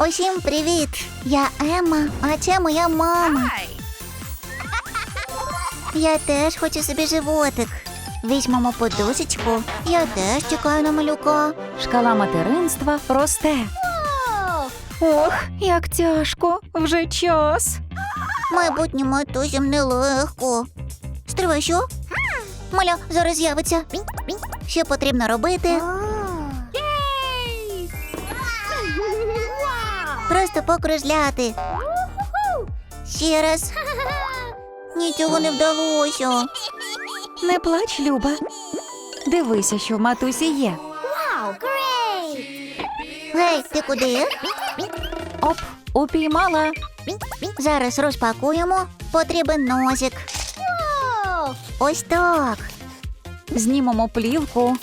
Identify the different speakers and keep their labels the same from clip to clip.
Speaker 1: Усім привіт! Я Емма, а це моя мама. Я теж хочу собі животик. Візьмемо подушечку. Я теж чекаю на малюка.
Speaker 2: Шкала материнства росте. Ох, як тяжко, вже час.
Speaker 1: Майбутнім матусям нелегко. Стривай, що? Маля зараз з'явиться. Що потрібно робити? Просто покружляти. Ще раз. Нічого не вдалося.
Speaker 2: Не плач, Люба. Дивися, що в матусі є. Вау, грей!
Speaker 1: Гей, ти куди?
Speaker 2: Оп, упіймала.
Speaker 1: Зараз розпакуємо. Потрібен носик. Ось так.
Speaker 2: Знімемо плівку.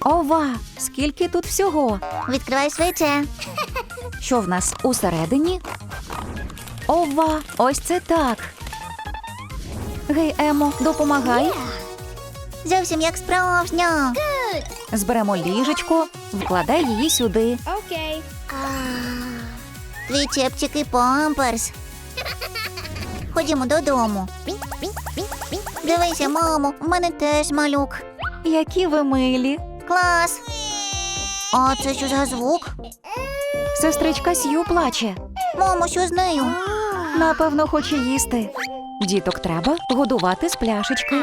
Speaker 2: Ова, скільки тут всього?
Speaker 1: Відкривай швидше.
Speaker 2: Що в нас усередині? Ова, ось це так. Гей, Емо, допомагай.
Speaker 1: Зовсім як справжня.
Speaker 2: Зберемо ліжечко, вкладай її сюди.
Speaker 1: Твій чепчик і памперс. Ходімо додому. Дивися, мамо, в мене теж малюк.
Speaker 2: Які ви милі.
Speaker 1: Клас. А це що за звук?
Speaker 2: Сестричка Сью плаче.
Speaker 1: Мамо, що з нею?
Speaker 2: Напевно, хоче їсти. Діток треба годувати з пляшечки.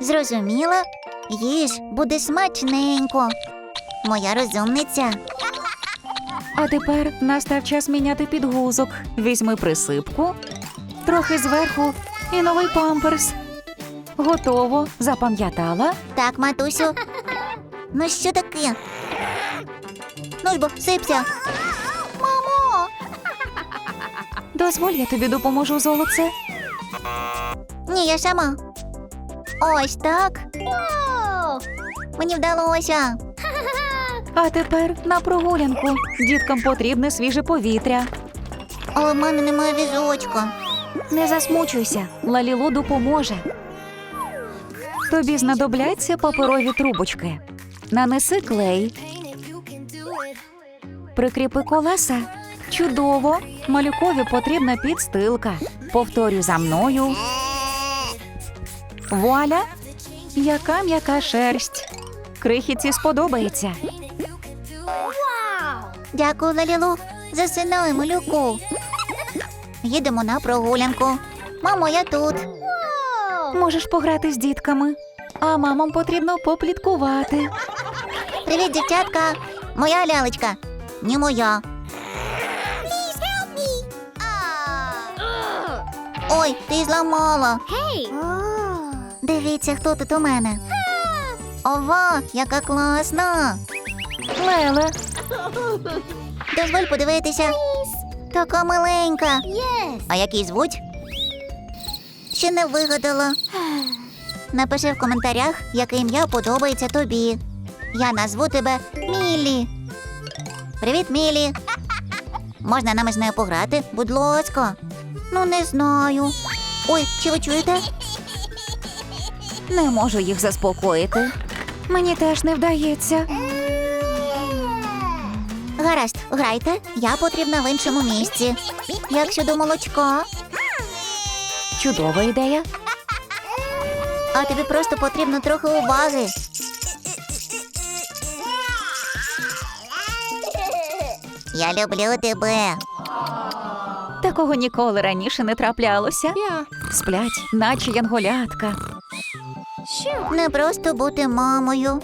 Speaker 1: Зрозуміла? Їж, буде смачненько. Моя розумниця.
Speaker 2: А тепер настав час міняти підгузок. Візьми присипку, трохи зверху і новий памперс. Готово, запам'ятала.
Speaker 1: Так, матусю. Ну що таке? Ну ж бо, сипся.
Speaker 2: Дозволь, я тобі допоможу золоце.
Speaker 1: Ні, я сама. Ось так. Мені вдалося.
Speaker 2: А тепер на прогулянку. Діткам потрібне свіже повітря.
Speaker 1: Але в мене немає візочка.
Speaker 2: Не засмучуйся, Лалілу допоможе. Тобі знадобляться паперові трубочки. Нанеси клей, прикріпи колеса. Чудово! Малюкові потрібна підстилка. Повторюй за мною. Вуаля! Яка м'яка шерсть. Крихітці сподобається.
Speaker 1: Дякую, Лалілу. Засинай, малюку. Їдемо на прогулянку. Мамо, я тут.
Speaker 2: Можеш пограти з дітками, а мамам потрібно попліткувати.
Speaker 1: Привіт, дівчатка. Моя лялечка. Не моя. Ой, ти зламала. Дивіться, хто тут у мене. Ова, яка класна.
Speaker 2: Леле,
Speaker 1: Дозволь подивитися. Така маленька. А як її звуть? Ще не вигадала. Напиши в коментарях, яке ім'я подобається тобі. Я назву тебе Мілі. Привіт, Мілі. Можна нам із нею пограти, будь ласка. Ну, не знаю. Ой, чи ви чуєте?
Speaker 2: не можу їх заспокоїти. Мені теж не вдається.
Speaker 1: Гаразд, грайте. Я потрібна в іншому місці. Як щодо молочка,
Speaker 2: Чудова ідея.
Speaker 1: а тобі просто потрібно трохи уваги. Я люблю тебе.
Speaker 2: Такого ніколи раніше не траплялося. Сплять, наче янголятка.
Speaker 1: Не просто бути мамою.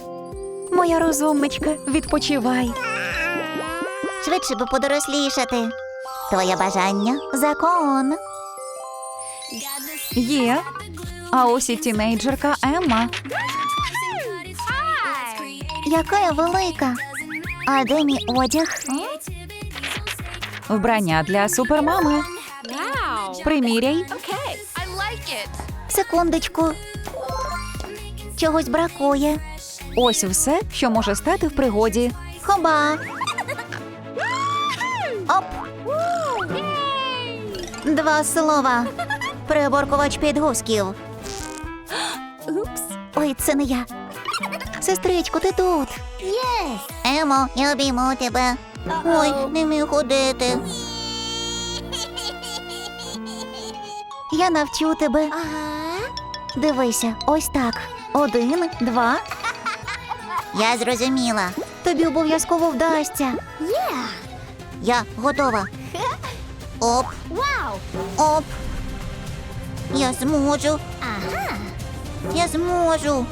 Speaker 2: Моя розумничка, відпочивай.
Speaker 1: Швидше би подорослішати. Твоє бажання закон.
Speaker 2: Є. А ось і тінейджерка Емма.
Speaker 1: Яка я велика. А де мій одяг?
Speaker 2: Вбрання для супермами. Приміряй.
Speaker 1: Секундочку. Чогось бракує.
Speaker 2: Ось все, що може стати в пригоді.
Speaker 1: Хоба. Оп. Два слова. Приборкувач підгузків. Ой, це не я. Сестричко, ти тут. Емо, я обійму тебе. Ой, не вмію ходити.
Speaker 2: Я навчу тебе. Дивися, ось так. Один, два.
Speaker 1: Я зрозуміла.
Speaker 2: Тобі обов'язково вдасться.
Speaker 1: Я готова. Оп. Оп. Я зможу. Ага. Я зможу.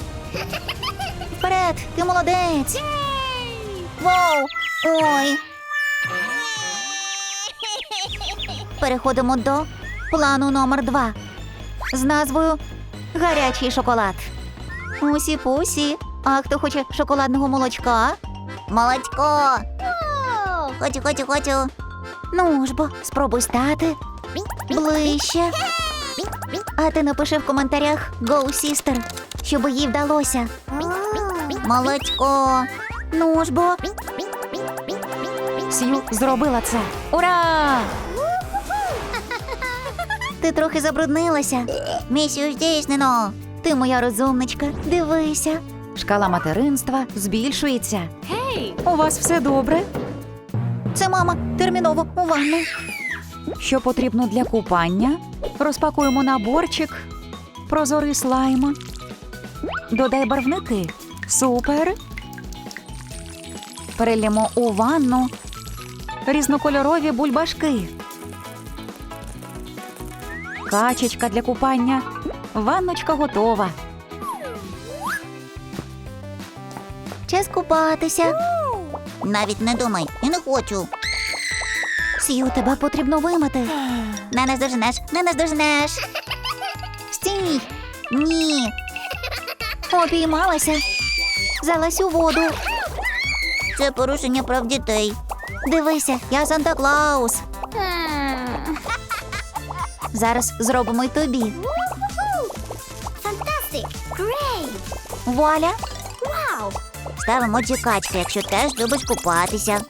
Speaker 2: Вперед, ти молодець.
Speaker 1: Вау! Ой.
Speaker 2: Переходимо до плану номер два з назвою Гарячий шоколад. Усі пусі. А хто хоче шоколадного молочка?
Speaker 1: Молочко. Хочу, хочу, хочу.
Speaker 2: Ну ж бо, спробуй стати ближче. А ти напиши в коментарях Go Sister, щоб їй вдалося.
Speaker 1: Молочко.
Speaker 2: Ну ж бо. Сью зробила це. Ура! Ти трохи забруднилася.
Speaker 1: Місію здійснено.
Speaker 2: Ти моя розумничка. Дивися. Шкала материнства збільшується.
Speaker 3: Hey,
Speaker 2: У вас все добре? Це мама терміново у ванну. Що потрібно для купання? Розпакуємо наборчик. Прозорий слайм. Додай барвники. Супер. Перелімо у ванну. Різнокольорові бульбашки. Качечка для купання. Ванночка готова. Час купатися.
Speaker 1: Навіть не думай, я не хочу.
Speaker 2: Сію, тебе потрібно вимити.
Speaker 1: Не наздоженеш, не наздоженеш.
Speaker 2: Стій!
Speaker 1: Ні.
Speaker 2: Обіймалася. Залазь у воду.
Speaker 1: Це порушення прав дітей.
Speaker 2: Дивися, я Санта Клаус. Зараз зробимо й тобі. Вуаля!
Speaker 1: Ставимо чекачки, якщо теж любиш купатися.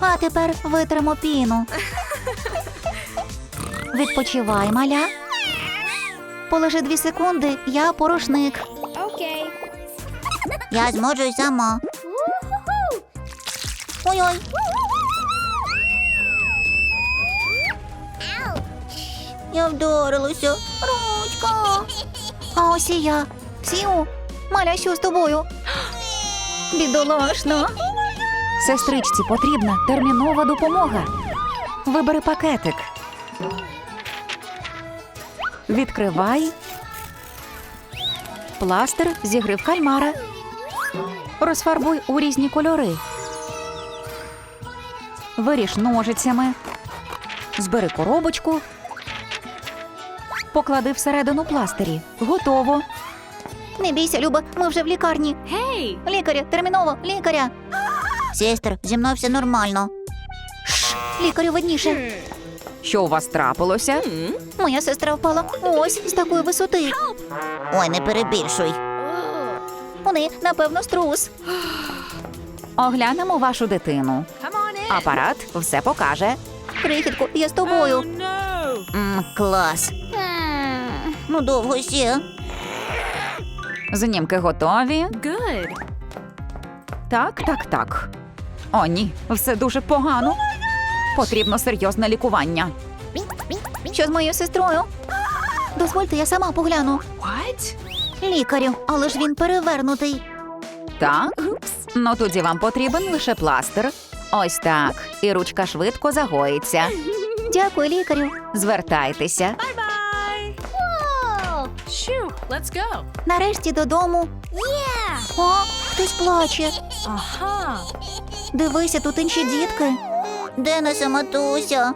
Speaker 2: А тепер витримо піну. Відпочивай, маля. Полежи дві секунди, я порошник.
Speaker 3: okay.
Speaker 1: Я зможу й сама. Ой-ой. Я вдарилася. Ручка.
Speaker 2: А ось я. Сію, маля, що з тобою? Бідолашна. Сестричці потрібна термінова допомога. Вибери пакетик. Відкривай. Пластир зігрив кальмара. Розфарбуй у різні кольори. Виріж ножицями. Збери коробочку. Поклади всередину пластирі. Готово. Не бійся, Люба, ми вже в лікарні.
Speaker 3: Hey,
Speaker 2: Лікаря, терміново, лікаря.
Speaker 1: Сестер, зі мною все нормально.
Speaker 2: Лікарю видніше. Що у вас трапилося? Моя сестра впала ось з такої висоти.
Speaker 1: Ой, не перебільшуй.
Speaker 2: Неї, напевно, струс. Оглянемо вашу дитину. Апарат все покаже. Крихітку, я з тобою.
Speaker 3: Oh, no.
Speaker 1: М, клас. Ну, довго ще.
Speaker 2: Знімки готові.
Speaker 3: Good.
Speaker 2: Так, так, так. О, ні, все дуже погано. Потрібно серйозне лікування. Що з моєю сестрою? Дозвольте, я сама погляну.
Speaker 3: What?
Speaker 2: Лікарю, але ж він перевернутий. Так? Ну тоді вам потрібен лише пластир. Ось так. І ручка швидко загоїться. Дякую, лікарю. Звертайтеся.
Speaker 3: Bye bye. Let's go.
Speaker 2: Нарешті додому. О, хтось плаче.
Speaker 3: Aha.
Speaker 2: Дивися, тут інші дітки.
Speaker 1: Де наша матуся?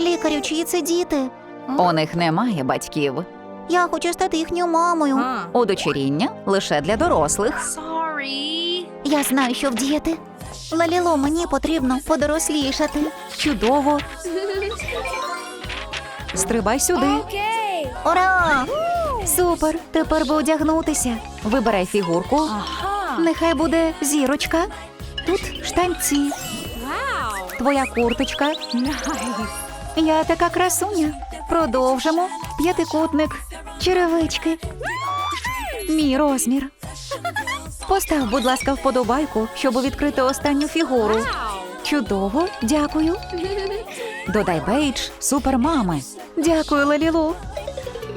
Speaker 2: Лікарю, чиї це діти? У них немає батьків. Я хочу стати їхньою мамою.
Speaker 3: Huh.
Speaker 2: Удочеріння лише для дорослих.
Speaker 3: Sorry.
Speaker 2: Я знаю, що вдіяти. Лаліло, мені потрібно подорослішати. Чудово. Стрибай сюди.
Speaker 3: Okay.
Speaker 2: Ура! Супер! Тепер би одягнутися. Вибирай фігурку. Нехай буде зірочка. Тут штанці, твоя курточка. Я така красуня. Продовжимо. П'ятикутник, черевички. Мій розмір. Постав, будь ласка, вподобайку, щоб відкрити останню фігуру. Чудово, дякую. Додай бейдж супермами. Дякую, Лалілу.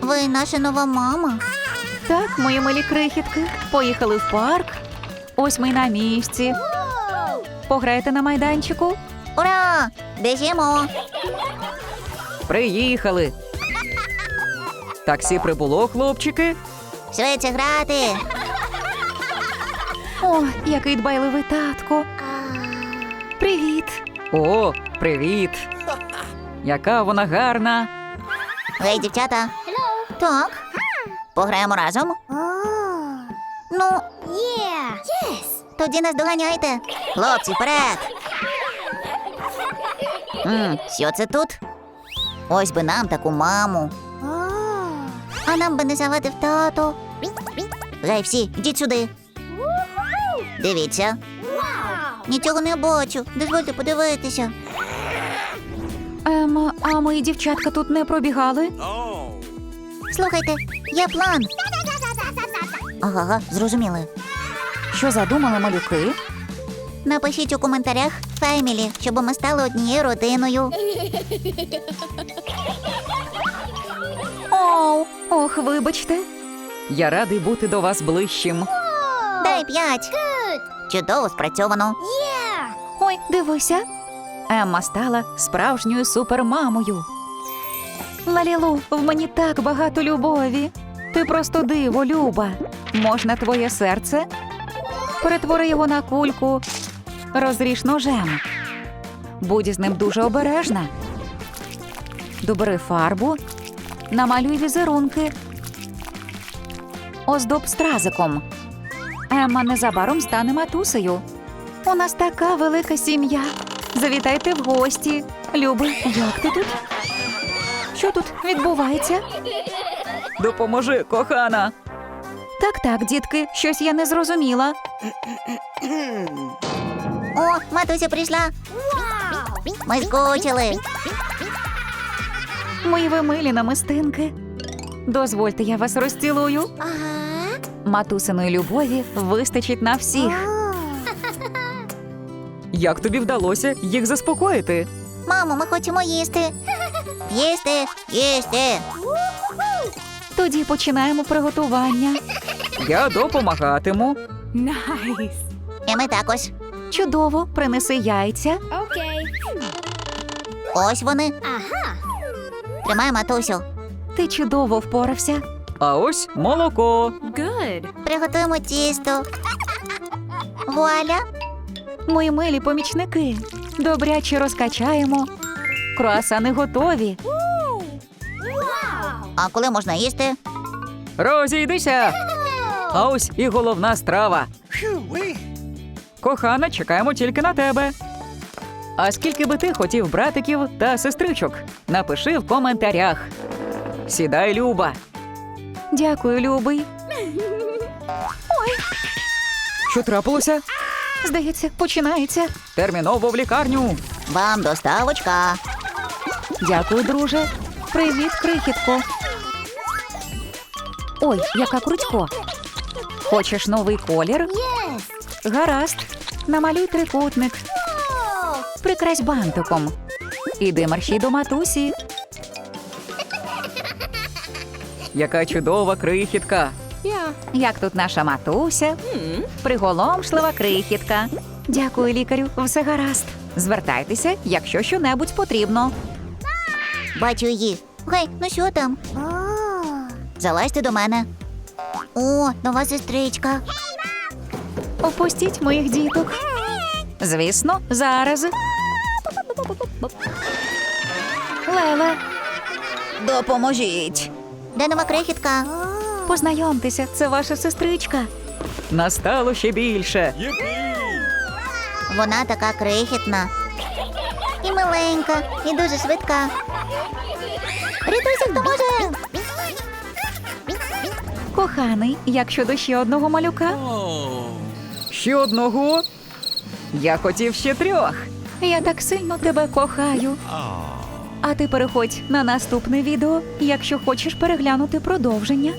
Speaker 1: Ви наша нова мама.
Speaker 2: Так, мої милі крихітки. Поїхали в парк. Ось ми на місці. Пограєте на майданчику?
Speaker 1: Ура! Біжімо!
Speaker 2: Приїхали. Таксі прибуло, хлопчики.
Speaker 1: Швидше грати!
Speaker 2: О, який дбайливий татко. Привіт. О, привіт. Яка вона гарна.
Speaker 1: Гей, дівчата. Так. Пограємо разом. Ну, тоді нас доганяйте. Хлопці, вперед. М, що це тут? Ось би нам таку маму. А нам би не завадив тато. Гей, всі, йдіть сюди. Дивіться. Нічого не бачу. Дозвольте подивитися.
Speaker 2: Ем, а мої дівчатка тут не пробігали?
Speaker 1: Слухайте, є план. Ага, ага, зрозуміли.
Speaker 2: Що задумали малюки?
Speaker 1: Напишіть у коментарях Фемілі, щоб ми стали однією родиною.
Speaker 2: Оу, ох, вибачте. Я радий бути до вас ближчим.
Speaker 1: Дай п'ять. Чудово спрацьовано.
Speaker 2: Ой, дивися. Емма стала справжньою супермамою. Лалілу, в мені так багато любові. Ти просто диво, Люба. Можна твоє серце? Перетвори його на кульку. Розріж ножем. Будь з ним дуже обережна. Добери фарбу, намалюй візерунки. Оздоб стразиком. Емма незабаром стане матусею. У нас така велика сім'я. Завітайте в гості. Люби, як ти тут? Що тут відбувається? Допоможи, кохана. Так, так, дітки, щось я не зрозуміла.
Speaker 1: О, матуся прийшла. Ми скучили.
Speaker 2: Мої ви милі намистинки. Дозвольте, я вас розцілую. Матусиної любові вистачить на всіх. Як тобі вдалося їх заспокоїти?
Speaker 1: Мамо, ми хочемо їсти. Їсти, їсти.
Speaker 2: Тоді починаємо приготування. Я допомагатиму.
Speaker 3: Nice.
Speaker 1: І ми також.
Speaker 2: Чудово, принеси яйця.
Speaker 3: Okay.
Speaker 1: Ось вони. Ага. Тримай, матусю.
Speaker 2: Ти чудово впорався. А ось молоко.
Speaker 3: Good.
Speaker 1: Приготуємо тісто. Вуаля.
Speaker 2: Мої милі помічники. Добряче розкачаємо. Круасани готові.
Speaker 1: А коли можна їсти?
Speaker 2: Розійдися. А ось і головна страва. Кохана, чекаємо тільки на тебе. А скільки би ти хотів братиків та сестричок? Напиши в коментарях. Сідай, Люба. Дякую, Любий. Ой. Що трапилося? Здається, починається. Терміново в лікарню.
Speaker 1: Вам доставочка.
Speaker 2: Дякую, друже. Привіт, крихітко. Ой, яка крутько. Хочеш новий колір? Гаразд. Намалюй трикутник. Прикрась бантиком. Іди марші до матусі. Яка чудова крихітка. Як тут наша матуся? Приголомшлива крихітка. Дякую, лікарю, все гаразд. Звертайтеся, якщо щонебудь потрібно.
Speaker 1: Бачу її. Гей, ну що там? Залазьте до мене. О, нова сестричка.
Speaker 2: Опустіть моїх діток. Звісно, зараз. Леле, допоможіть.
Speaker 1: Де нова крихітка?
Speaker 2: Познайомтеся, це ваша сестричка. Настало ще більше.
Speaker 1: Вона така крихітна. І миленька, і дуже швидка. Рятуйся, хто може.
Speaker 2: Коханий, як щодо ще одного малюка? Ще одного? Я хотів ще трьох. Я так сильно тебе кохаю. А ти переходь на наступне відео, якщо хочеш переглянути продовження.